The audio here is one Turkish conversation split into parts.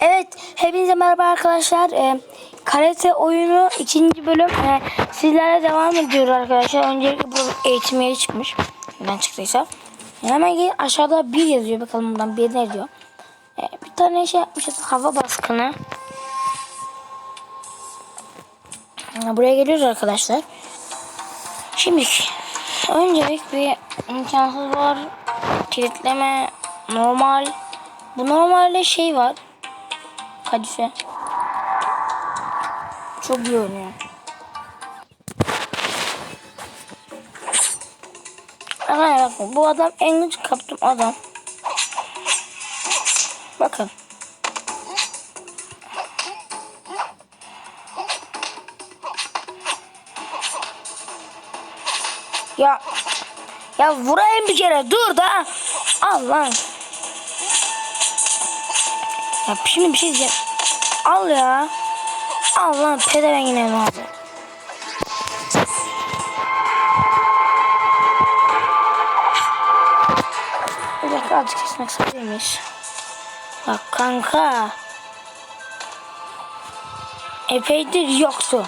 Evet, hepinize merhaba arkadaşlar. Ee, karate oyunu ikinci bölüm ee, sizlerle devam ediyor arkadaşlar. Öncelikle bu eğitim yeri çıkmış. Neden çıktıysa. Hemen gelin aşağıda bir yazıyor. Bakalım buradan bir ne diyor. Ee, bir tane şey yapmışız. Hava baskını. Ee, Buraya geliyoruz arkadaşlar. Şimdi öncelik bir imkansız var. Kilitleme normal. Bu normalde şey var. Kadife. Çok iyi oynuyor. Arkadaşlar bakın bu adam en güç kaptım adam. Bakın. Ya ya vurayım bir kere dur da. Al lan. Ya şimdi bir şey diyeceğim. Al ya. Al lan pedevengine ne abi. Bir dakika azıcık kesmek istemiş. Bak kanka. Epeydir yoktu.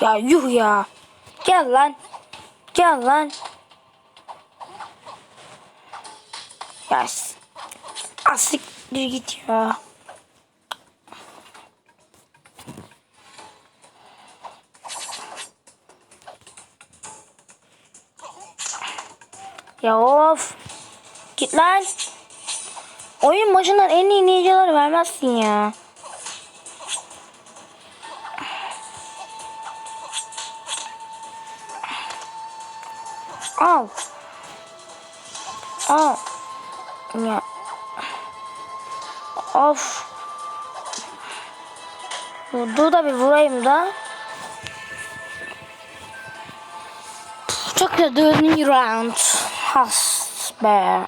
Ya yuh ya. Gel lan. Gel lan. Ya asiktir git ya. Ya of. Git lan. Oyun başından en iyi ninjaları vermezsin ya. Al. Al. Ya. Of. Dur da bir vurayım da. Çok güzel dördüncü round. Has be.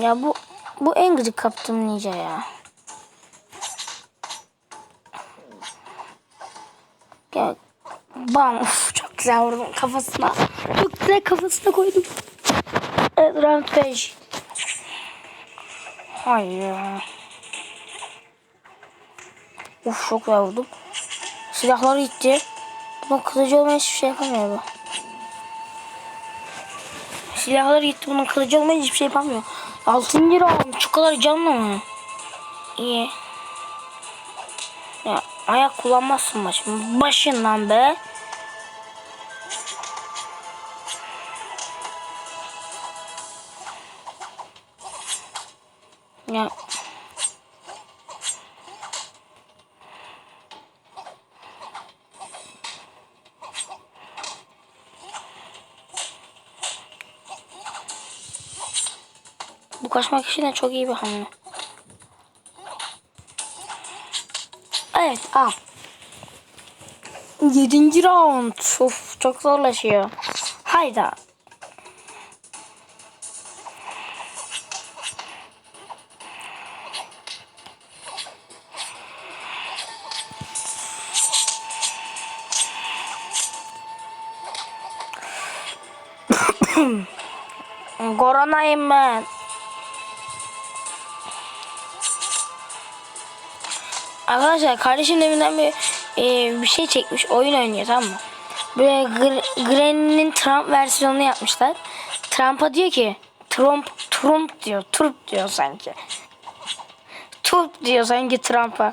Ya bu bu en gıcık kaptığım ninja ya. Ya bam uf, çok güzel vurdum kafasına. Çok güzel kafasına koydum. Evet round 5. Hayır. Uf çok güzel vurdum. Silahları gitti. Bunun kılıcı olmayan hiçbir şey yapamıyor bu. Silahları gitti. Bunun kılıcı olmayan hiçbir şey yapamıyor. Altıncı round. Şu kadar canlı mı? İyi. Ya ayak kullanmazsın başım. Başından be. Ya. Bu kaçmak için de çok iyi bir hamle. Evet al. Yedinci round. Of çok zorlaşıyor. Hayda. Koronayım ben. Arkadaşlar kardeşim deminden bir e, bir şey çekmiş. Oyun oynuyor tamam mı? Böyle Gr- Granny'nin Trump versiyonunu yapmışlar. Trump'a diyor ki Trump Trump diyor. Trump diyor sanki. Trump diyor sanki Trump'a.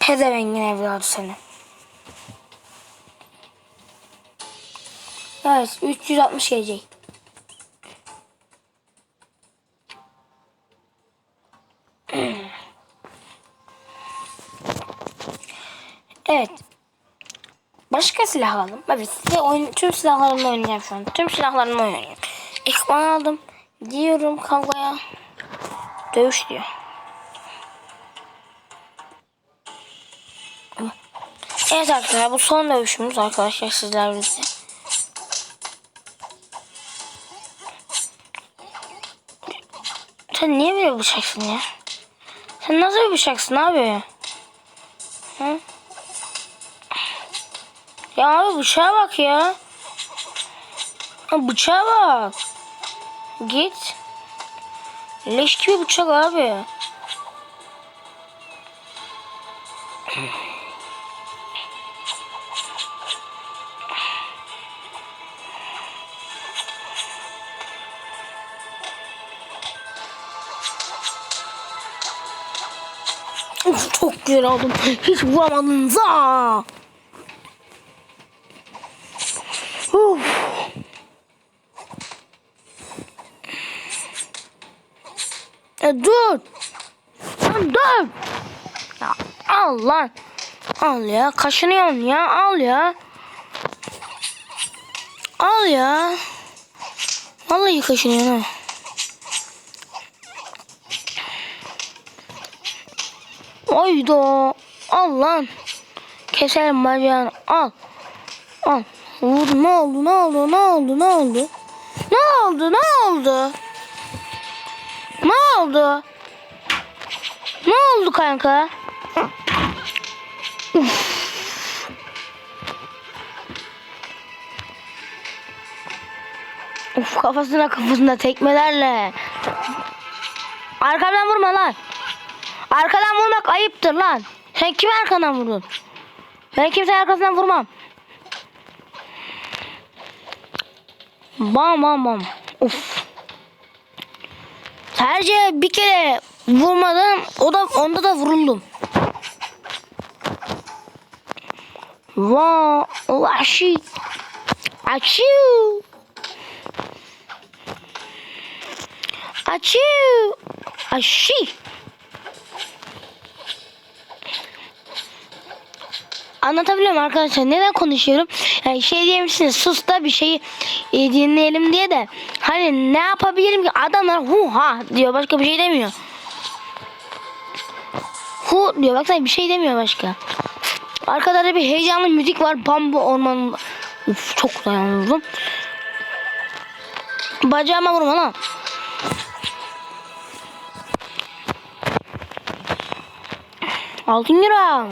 Pedevengin evladı seni. Evet 360 gelecek. Evet. Başka silah alalım. Evet size oyun, tüm silahlarımla oynayacağım şu an. Tüm silahlarımla oynayacağım. Ekman aldım. Diyorum kavgaya. Dövüş diyor. Evet arkadaşlar bu son dövüşümüz arkadaşlar sizler birlikte. Sen niye böyle bıçaksın ya? Sen nasıl bir bıçaksın abi? Hı? Ya abi bıçağa bak ya. Bıçağa bak. Git. Leş gibi bıçak abi. Çok güzel aldım. Hiç vuramadınız ha. Uf. E dur. Lan dur. Ya al lan. Al ya. Kaşınıyorsun ya. Al ya. Al ya. Vallahi kaşınıyorsun ha. Oydo. Al lan. Keselim bacağını. Al. Al. Vur. Ne oldu? Ne oldu? Ne oldu? Ne oldu? Ne oldu? Ne oldu? Ne oldu? Ne oldu kanka? Uf. Uf kafasına kafasına tekmelerle. Arkamdan vurma lan. Arkadan vurmak ayıptır lan. Sen kimi arkadan vurdun? Ben kimsenin arkasından vurmam. Bam bam bam. Uf. Sadece bir kere vurmadım. O da onda da vuruldum. Va, vahşi. Açı. Açı. Aşı. Anlatabiliyor muyum arkadaşlar? Neden konuşuyorum? Yani şey diyebilirsiniz sus da bir şeyi e, dinleyelim diye de hani ne yapabilirim ki adamlar hu ha diyor başka bir şey demiyor. Hu diyor baksana bir şey demiyor başka. Arkada da bir heyecanlı müzik var bambu ormanında. Uf, çok dayanıldım. Bacağıma vurma lan. Altın lira.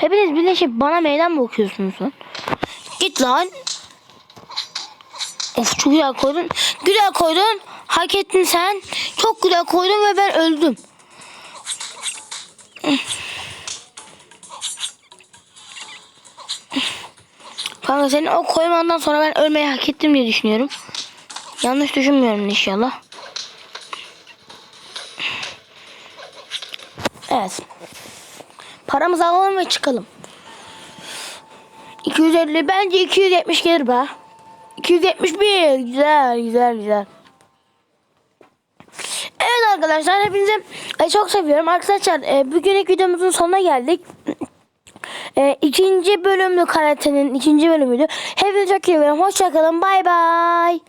Hepiniz birleşip bana meydan mı okuyorsunuz lan? Git lan. Of çok güzel koydun. Güzel koydun. Hak ettin sen. Çok güzel koydun ve ben öldüm. Kanka senin o koymandan sonra ben ölmeyi hak ettim diye düşünüyorum. Yanlış düşünmüyorum inşallah. Evet. Paramızı alalım ve çıkalım. 250 bence 270 gelir be. 271 güzel güzel güzel. Evet arkadaşlar hepinize çok seviyorum. Arkadaşlar e, bugünkü videomuzun sonuna geldik. E, ikinci bölümlü karatenin ikinci bölümüydü. Hepinize çok seviyorum. Hoşçakalın. Bay bay.